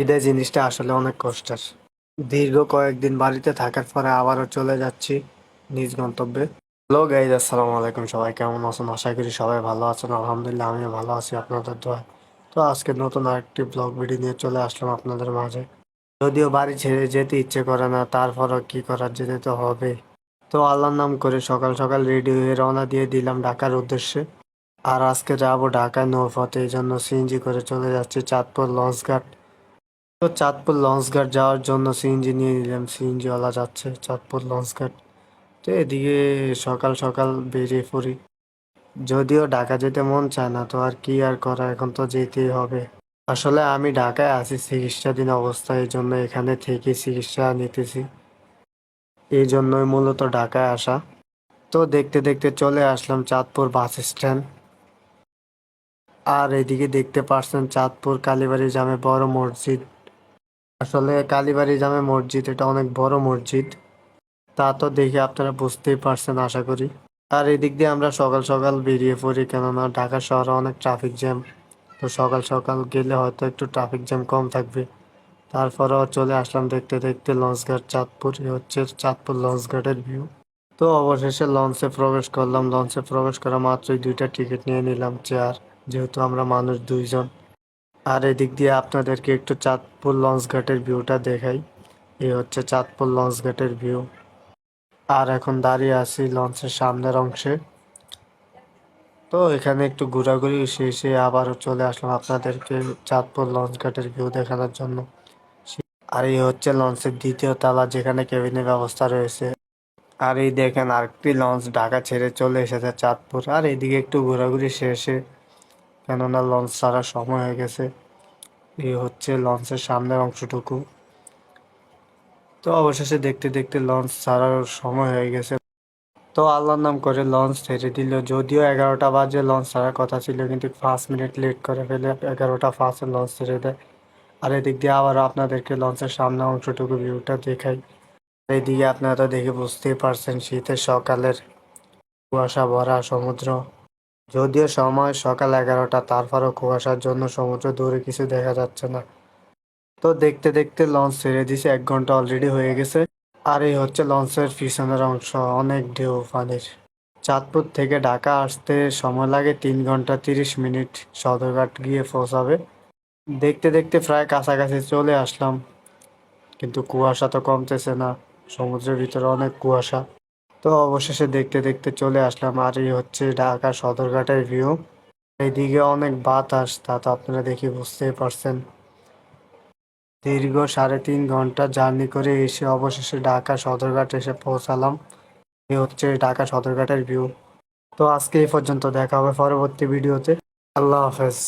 বিদায় জিনিসটা আসলে অনেক কষ্টের। দীর্ঘ কয়েকদিন বাড়িতে থাকার পরে আবারও চলে যাচ্ছি নিজ গন্তব্যে। হ্যালো গাইজ আসসালামু আলাইকুম। সবাই কেমন আছেন? আশা করি সবাই ভালো আছেন। আলহামদুলিল্লাহ, আমিও ভালো আছি আপনাদের দোয়া তো আজকে নতুন আরেকটি ব্লগ ভিডিও নিয়ে চলে আসলাম আপনাদের মাঝে। যদিও বাড়ি ছেড়ে যেতে ইচ্ছে করে না, তারপরও কি করার যেতে তো হবে। তো আল্লাহর নাম করে সকাল সকাল রেডি হয়ে রওনা দিয়ে দিলাম ঢাকার উদ্দেশ্যে। আর আজকে যাব ঢাকায় নৌপথে, এই জন্য সিএনজি করে চলে যাচ্ছি চাঁদপুর লঞ্চঘাট। তো চাঁদপুর লঞ্চঘাট যাওয়ার জন্য সিএনজি নিয়ে নিলাম। সিএনজিওয়ালা যাচ্ছে চাঁদপুর লঞ্চঘাট তো এদিকে সকাল সকাল বেরিয়ে পড়ি। যদিও ঢাকা যেতে মন চায় না, তো আর কি আর করা, এখন তো যেতেই হবে। আসলে আমি ঢাকায় আছি, চিকিৎসাধীন অবস্থায় এই জন্য এখানে থেকে চিকিৎসা নিতেছি। এই জন্যই মূলত ঢাকায় আসা। তো দেখতে দেখতে চলে আসলাম চাঁদপুর বাস স্ট্যান্ড। আর এদিকে দেখতে পারছেন চাঁদপুর কালীবাড়ি জামে বড় মসজিদ। আসলে কালীবাড়ি জামে মসজিদ, এটা অনেক বড় মসজিদ। তা তো দেখে আপনারা বুঝতেই পারছেন, আশা করি। আর এদিক দিয়ে আমরা সকাল সকাল বেরিয়ে পড়ি, কেননা ঢাকা শহরে অনেক ট্রাফিক জ্যাম তো সকাল সকাল গেলে হয়তো একটু ট্রাফিক জ্যাম কম থাকবে। তারপরেও চলে আসলাম দেখতে দেখতে লঞ্চঘাট চাঁদপুর হচ্ছে চাঁদপুর লঞ্চঘাটের ভিউ তো অবশেষে লঞ্চে প্রবেশ করলাম। লঞ্চে প্রবেশ করা মাত্রই দুইটা টিকিট নিয়ে নিলাম চেয়ার যেহেতু আমরা মানুষ দুইজন। আর এদিক দিয়ে আপনাদেরকে একটু চাঁদপুর লঞ্চ ঘাটের ভিউটা দেখাই। এই হচ্ছে চাঁদপুর লঞ্চ ঘাটের ভিউ। আর এখন দাঁড়িয়ে আছি লঞ্চের সামনের অংশে। তো এখানে একটু ঘোরাঘুরি শেষে আবারও চলে আসলাম আপনাদেরকে চাঁদপুর লঞ্চ ঘাটের ভিউ দেখানোর জন্য। আর এই হচ্ছে লঞ্চের দ্বিতীয় তালা যেখানে কেবিনের ব্যবস্থা রয়েছে। আর এই দেখেন আরেকটি লঞ্চ ঢাকা ছেড়ে চলে এসেছে চাঁদপুর। আর এদিকে একটু ঘোরাঘুরি শেষে কেননা লঞ্চ ছাড়ার সময় হয়ে গেছে। এই হচ্ছে লঞ্চের সামনের অংশটুকু। তো অবশেষে দেখতে দেখতে লঞ্চ ছাড়ার সময় হয়ে গেছে। তো আল্লাহর নাম করে লঞ্চ ছেড়ে দিল। যদিও এগারোটা বাজে লঞ্চ ছাড়ার কথা ছিল, কিন্তু পাঁচ মিনিট লেট করে ফেলে এগারোটা ফার্স্টে লঞ্চ ছেড়ে দেয়। আর এদিক দিয়ে আবার আপনাদেরকে লঞ্চের সামনে অংশটুকু ভিউটা দেখাই। এদিকে আপনারা দেখে বুঝতেই পারছেন, শীতের সকালের কুয়াশা ভরা সমুদ্র। যদিও সময় সকাল এগারোটা তারপরও কুয়াশার জন্য সমুদ্র দূরে কিছু দেখা যাচ্ছে না। তো দেখতে দেখতে লঞ্চ ছেড়ে দিছে এক ঘণ্টা অলরেডি হয়ে গেছে। আর এই হচ্ছে লঞ্চের পিছনের অংশ, অনেক ঢেউ পানির। চাঁদপুর থেকে ঢাকা আসতে সময় লাগে তিন ঘণ্টা তিরিশ মিনিট, সদরঘাট গিয়ে পৌঁছাবে। দেখতে দেখতে প্রায় কাছাকাছি চলে আসলাম, কিন্তু কুয়াশা তো কমতেছে না। সমুদ্রের ভিতরে অনেক কুয়াশা। তো অবশেষে দেখতে দেখতে চলে আসলাম আর এই হচ্ছে ঢাকা সদরঘাটের ভিউ এইদিকে অনেক বাতাস, তা তো আপনারা দেখে বুঝতেই পারছেন। দীর্ঘ সাড়ে তিন ঘণ্টা জার্নি করে এসে অবশেষে ঢাকা সদরঘাট এসে পৌঁছালাম। এই হচ্ছে ঢাকা সদরঘাটের ভিউ তো আজকে এই পর্যন্ত দেখা হবে পরবর্তী ভিডিওতে আল্লাহ হাফেজ।